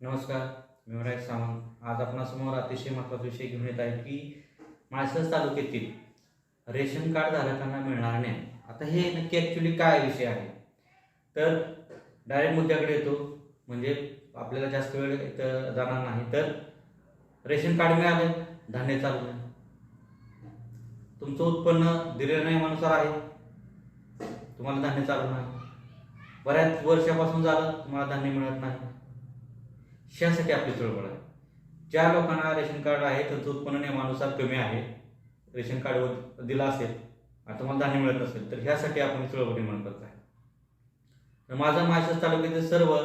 नमस्कार मी विनायक सावंत. आज आपणासमोर अतिशय महत्त्वाचा विषय घेऊन येत आहे की माळशिरस तालुक्यातील रेशन कार्ड धारकांना मिळणार नाही. आता हे नक्की ॲक्च्युली काय विषय आहे? तर डायरेक्ट मुद्द्याकडे येतो. म्हणजे आपल्याला जास्त वेळ इथं जाणार नाही. तर रेशन कार्ड मिळालं धान्य चालू नाही तुमचं उत्पन्न दिलेलं नियमानुसार आहे. तुम्हाला धान्य चालू नाही. बऱ्याच वर्षापासून झालं तुम्हाला धान्य मिळत नाही. ह्यासाठी आपली चळवळ आहे. ज्या लोकांना रेशन कार्ड आहे त्यांचं उत्पन्न नियमानुसार कमी आहे रेशन कार्ड दिलं असेल आता मला धान्य मिळत नसेल तर ह्यासाठी आपण चळवळ निर्माण करत आहे. तर माझं माळशिरस तालुक्यातील सर्व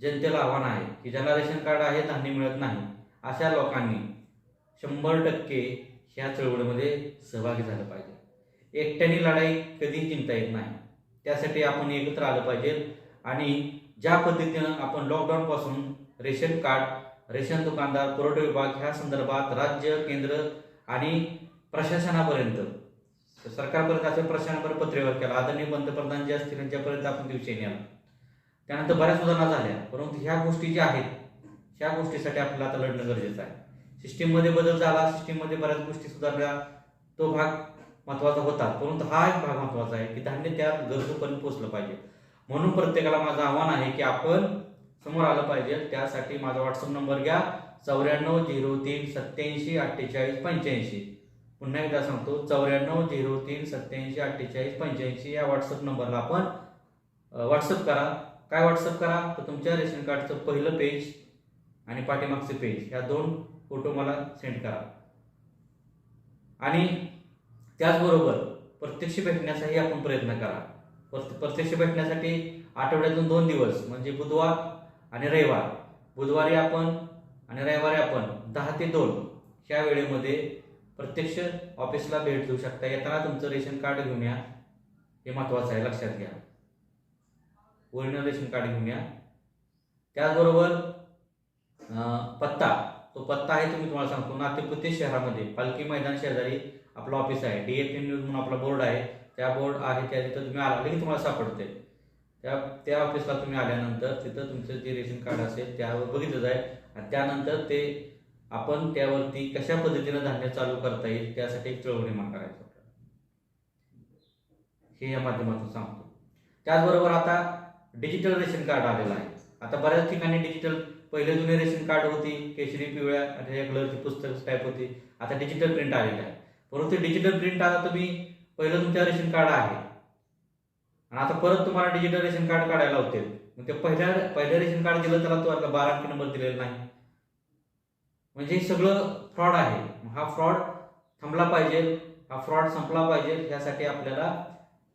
जनतेला आव्हान आहे की ज्यांना रेशन कार्ड आहे धान्य मिळत नाही अशा लोकांनी शंभर टक्के ह्या चळवळीमध्ये सहभागी झालं पाहिजे. एकट्याने लढाई कधी जिंकता येत नाही. त्यासाठी आपण एकत्र आलं पाहिजे आणि ज्या पद्धतीनं आपण लॉकडाऊनपासून रेशन कार्ड रेशन दुकानदार पुरवठा विभाग ह्या संदर्भात राज्य केंद्र आणि प्रशासनापर्यंत सरकारपर्यंत असे प्रशासनापर्यंत पत्रव्यवहार केला. आदरणीय पंतप्रधान जे असतील त्यांच्यापर्यंत आपण ते नेला त्यानंतर बऱ्याच सुधारणा झाल्या परंतु ह्या गोष्टी ज्या आहेत ह्या गोष्टीसाठी आपल्याला आता लढणं गरजेचं आहे. सिस्टीममध्ये बदल झाला सिस्टीममध्ये बऱ्याच गोष्टी सुधारल्या तो भाग महत्त्वाचा होता. परंतु हा एक भाग महत्त्वाचा आहे की धान्य त्या गरजूपर्यंत पोहोचलं पाहिजे. म्हणून प्रत्येकाला माझं आव्हान आहे की आपण समोर आलं पाहिजे. त्यासाठी माझा व्हॉट्सअप नंबर घ्या. चौऱ्याण्णव झिरो तीन सत्याऐंशी अठ्ठेचाळीस पंच्याऐंशी. पुन्हा एकदा सांगतो चौऱ्याण्णव झिरो तीन सत्याऐंशी अठ्ठेचाळीस पंच्याऐंशी या व्हॉट्सअप नंबरला आपण व्हॉट्सअप करा. काय व्हॉट्सअप करा? तर तुमच्या रेशन कार्डचं पहिलं पेज आणि पाठीमागचं पेज ह्या दोन फोटो मला सेंड करा. आणि त्याचबरोबर प्रत्यक्ष भेटण्याचाही आपण प्रयत्न करा. प्रत्यक्ष भेटण्यासाठी आठवड्यातून दोन दिवस म्हणजे बुधवार आणि रविवार. बुधवारी आपण आणि रविवारी आपण दहा ते दोन ह्या वेळेमध्ये प्रत्यक्ष ऑफिसला भेट देऊ शकता. येताना तुमचं रेशन कार्ड घेऊन या. हे महत्वाचं आहे लक्षात घ्या. ओरिजिनल रेशन कार्ड घेऊन या. त्याचबरोबर पत्ता. तो पत्ता आहे तुम्ही तुम्हाला सांगतो नातेपुते शहरामध्ये. पालखी मैदान शेजारी आपलं ऑफिस आहे. डी एफ न्यूज म्हणून आपला बोर्ड आहे. त्या बोर्ड आहे त्या तिथं तुम्ही आला की तुम्हाला सापडते त्या त्या ऑफिसला तुम्ही आल्यानंतर तिथं तुमचं जे रेशन कार्ड असेल त्यावर बघितलं जाईल. आणि त्यानंतर ते आपण त्यावरती कशा पद्धतीनं धान्य चालू करता येईल त्यासाठी एक चळवळ निर्माण करायचं हे या माध्यमातून सांगतो. त्याचबरोबर आता डिजिटल रेशन कार्ड आलेलं आहे. आता बऱ्याच ठिकाणी डिजिटल पहिले जुने रेशन कार्ड होती केशरी पिवळ्या आणि या कलरची पुस्तक टाईप होती. आता डिजिटल प्रिंट आलेली आहे. परंतु डिजिटल प्रिंट आता तुम्ही पहिलं तुमच्या रेशन कार्ड आहे. आता परत तुम्हाला डिजिटल रेशन कार्ड काढायला होते. मग ते पहिल्या पहिल्या रेशन कार्ड दिलं त्याला तो आता बारा अंकी नंबर दिलेला नाही. म्हणजे हे सगळं फ्रॉड आहे. हा फ्रॉड थांबला पाहिजे. हा फ्रॉड संपला पाहिजे. यासाठी आपल्याला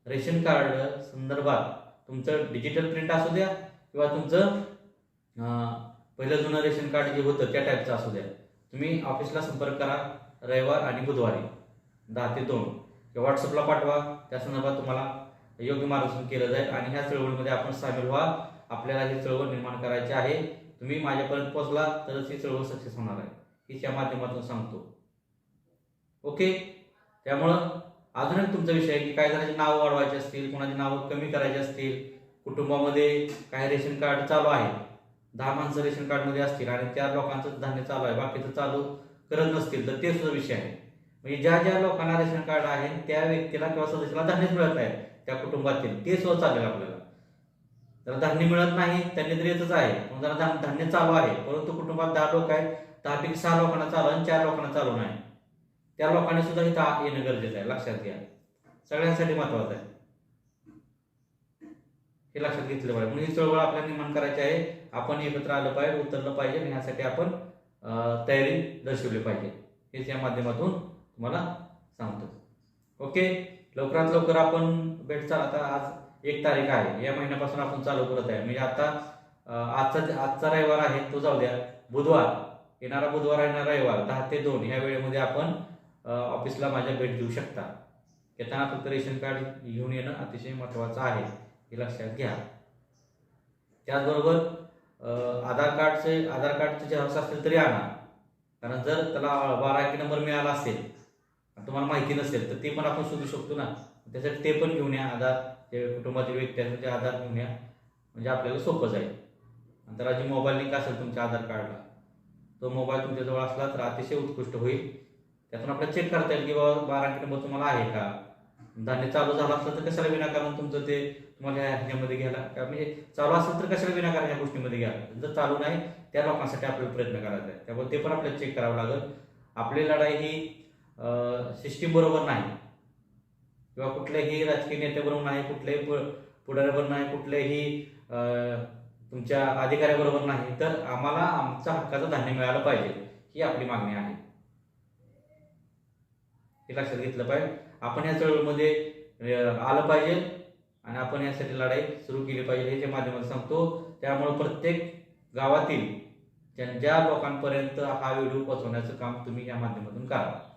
रेशन कार्ड संदर्भात तुमचं डिजिटल प्रिंट असू द्या किंवा तुमचं पहिलं जुनं रेशन कार्ड जे होतं त्या टाईपचं असू द्या. तुम्ही ऑफिसला संपर्क करा रविवार आणि बुधवारी. दहा ते दोन. किंवा व्हॉट्सअपला पाठवा. त्या संदर्भात तुम्हाला योग्य मार्गदर्शन केलं जाईल आणि ह्या चळवळीमध्ये आपण सामील व्हा. आपल्याला ही चळवळ निर्माण करायची आहे. तुम्ही माझ्यापर्यंत पोहोचला तरच ही चळवळ सक्सेस होणार आहे. हीच या माध्यमातून सांगतो. ओके? त्यामुळं अजून एक तुमचा विषय आहे की काही जणांची नावं वाढवायची असतील कोणाची नावं कमी करायची असतील कुटुंबामध्ये काही रेशन कार्ड चालू आहे? दहा माणसं रेशन कार्डमध्ये असतील आणि त्या लोकांचं धान्य चालू आहे. बाकीचं चालू करत नसतील तर ते सुद्धा विषय आहे. म्हणजे ज्या ज्या लोकांना रेशन कार्ड आहे त्या व्यक्तीला किंवा सदस्याला धान्यच मिळत आहे त्या कुटुंबातील ते सुद्धा चालेल आपल्याला. जरा धान्य मिळत नाही त्यांनी तर येतच आहे. मग जरा धान- धान्य चालू आहे परंतु कुटुंबात दहा लोक आहेत दहापैकी सहा लोकांना चालू आणि चार लोकांना चालू नाही. त्या लोकांनी सुद्धा इथं येणं गरजेचं आहे लक्षात घ्या. सगळ्यांसाठी महत्वाचं आहे. हे लक्षात घेतलं पाहिजे. म्हणून ही चळवळ आपल्याला निर्माण करायची आहे. आपण एकत्र आलं पाहिजे उतरलं पाहिजे आणि ह्यासाठी आपण तयारी दर्शवली पाहिजे. हेच या माध्यमातून तुम्हाला सांगतो. ओके? लवकरात लवकर आपण भेटचाल आता आज एक तारीख आहे. या महिन्यापासून आपण चालू करत आहे. म्हणजे आता आजचा आजचा रविवार आहे तो जाऊ द्या. बुधवार. येणारा बुधवार येणारा रविवार दहा ते दोन. या वेळेमध्ये आपण ऑफिसला माझ्या भेट देऊ शकता. येताना फक्त रेशन कार्ड घेऊन येणं अतिशय महत्त्वाचं आहे. हे लक्षात घ्या. त्याचबरोबर आधार कार्डचे आधार कार्डचे झेरॉक्स असतील तरी आणा. कारण जर त्याला बारा एक नंबर मिळाला असेल तुम्हाला माहिती नसेल तर ते पण आपण शोधू शकतो ना. त्यासाठी ते पण घेऊन या आधार जे कुटुंबातील व्यक्ती आहेत ते आधार घेऊन या. म्हणजे आपल्याला सोपं जाईल. नंतर जी मोबाईल लिंक असेल तुमच्या आधार कार्डला. तो मोबाईल तुमच्याजवळ असला तर अतिशय उत्कृष्ट होईल. त्यातून आपल्याला चेक करता येईल की बाबा बारा अंकी नंबर तुम्हाला आहे का? धान्य चालू झालं असलं तर कशाला विनाकारण तुमचं ते तुम्हाला ह्या ह्याच्यामध्ये घ्यायला? का म्हणजे चालू असेल तर कशाला विनाकारण या गोष्टीमध्ये घ्यायला? जर चालू नाही त्या लोकांसाठी आपल्याला प्रयत्न करायचा आहे. त्यामुळे ते पण आपल्याला चेक करावं लागेल. आपली लढाई ही सिस्टीम बरोबर नाही. किंवा कुठल्याही राजकीय नेत्याबरोबर नाही कुठल्याही पु- पुढाऱ्याबरोबर नाही कुठल्याही तुमच्या अधिकाऱ्याबरोबर नाही. तर आम्हाला आमचा हक्काचं धान्य मिळालं पाहिजे ही आपली मागणी आहे. हे लक्षात घेतलं पाहिजे. आपण या चळवळीमध्ये आलं पाहिजे आणि आपण यासाठी लढाई सुरू केली पाहिजे हे जे माध्यमातून सांगतो. त्यामुळे प्रत्येक गावातील ज्या लोकांपर्यंत हा व्हिडिओ पोहोचवण्याचं काम तुम्ही या माध्यमातून करा.